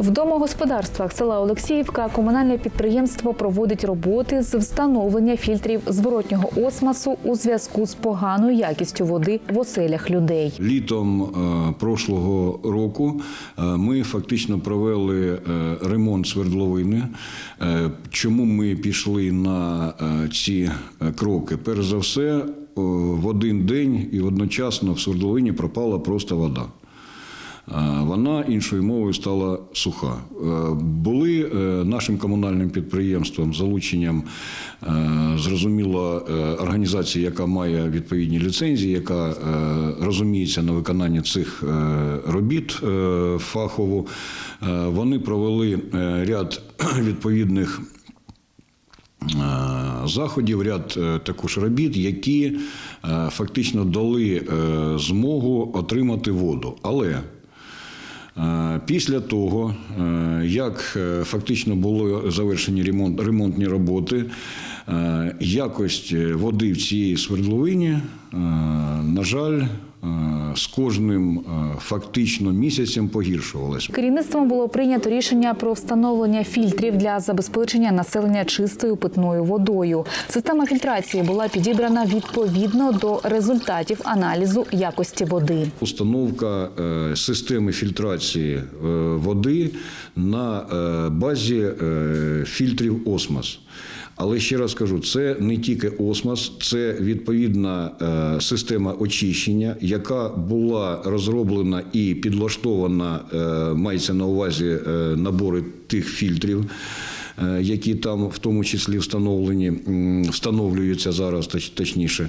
В домогосподарствах села Олексіївка комунальне підприємство проводить роботи з встановлення фільтрів зворотнього осмосу у зв'язку з поганою якістю води в оселях людей. Літом е, прошлого року е, ми фактично провели е, ремонт свердловини. Чому ми пішли на ці кроки? Перш за все, в один день і одночасно в свердловині пропала просто вода. Вона іншою мовою стала суха. Е, Були е, нашим комунальним підприємством залученням е, зрозуміло організації, яка має відповідні ліцензії, яка розуміється на виконанні цих робіт фахово. Вони провели ряд відповідних заходів, ряд також робіт, які фактично дали змогу отримати воду. Але Після того, е, як е, фактично були завершені ремонт, ремонтні роботи, якость води в цій свердловині, е, на жаль, е, з кожним е, фактично місяцем погіршувалась. Керівництвом було прийнято рішення про встановлення фільтрів для забезпечення населення чистою питною водою. Система фільтрації була підібрана відповідно до результатів аналізу якості води. Установка е, системи фільтрації е, води на е, базі е, фільтрів осмос. Але ще раз кажу, це не тільки осмос, це відповідна е, система очищення, яка була розроблена і підлаштована, е, мається на увазі е, набори тих фільтрів. е, Які там в тому числі встановлені, встановлюються зараз, точніше,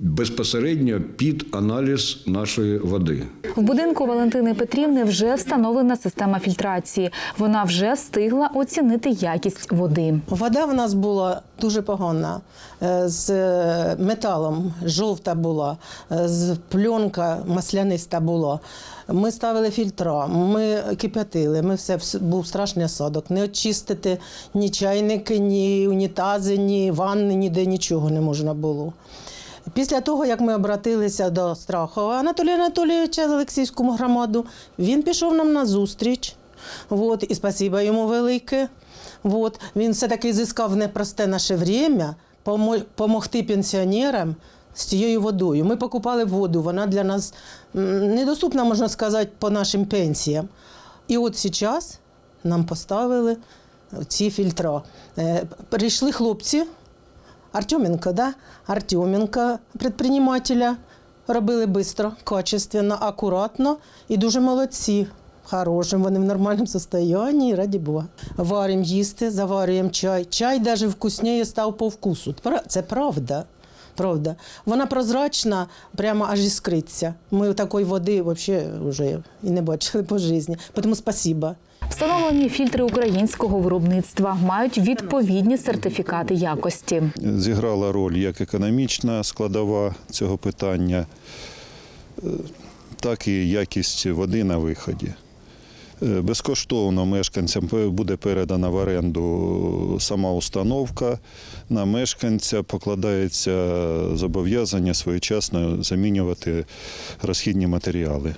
безпосередньо під аналіз нашої води. В будинку Валентини Петрівни вже встановлена система фільтрації. Вона вже встигла оцінити якість води. Вода в нас була дуже погана, е, з е, металом, жовта була, е, з пленка масляниста була. Ми ставили фільтра, ми кип'ятили, ми все був страшний осадок. Не очистити ні чайники, ні унітази, ні ванни, ніде нічого не можна було. Після того, як ми обратилися до Страхова Анатолія Анатолійовича з Олексійському громаду, він пішов нам на зустріч. Вот, і спасіба йому велике. Вот, він все-таки зіскав непросте наше время допомогти пенсіонерам з цією водою. Ми покупали воду, вона для нас недоступна, можна сказати, по нашим пенсіям. І от зараз нам поставили ці фільтра. Е, Прийшли хлопці, Артеменко, да? Артеменко, предпринимателя. Робили швидко, качественно, акуратно і дуже молодці. Хорошим, вони в нормальному стані, раді Бога. Варимо їсти, заварюємо чай. Чай навіть вкусніше став по вкусу. Це правда. Правда. Вона прозрачна, прямо аж іскриться. Ми такої води взагалі вже і не бачили по житті. Тому спасибо. Встановлені фільтри українського виробництва мають відповідні сертифікати якості. зіграла роль як економічна складова цього питання, е, так і якість води на виході. Е, Безкоштовно мешканцям буде передана в оренду сама установка. На мешканця покладається зобов'язання своєчасно замінювати розхідні матеріали.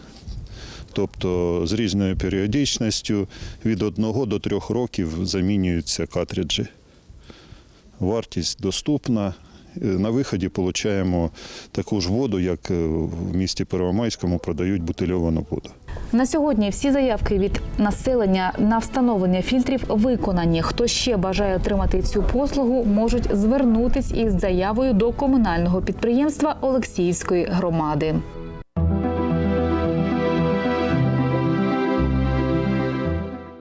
Тобто з різною періодичністю від 1 до 3 років замінюються картриджі. Вартість доступна. Е, На виході отримуємо таку ж воду, як е, в місті Первомайському продають бутильовану воду. На сьогодні всі заявки від населення на встановлення фільтрів виконані. Хто ще бажає отримати цю послугу, можуть звернутись із заявою до комунального підприємства Олексіївської громади.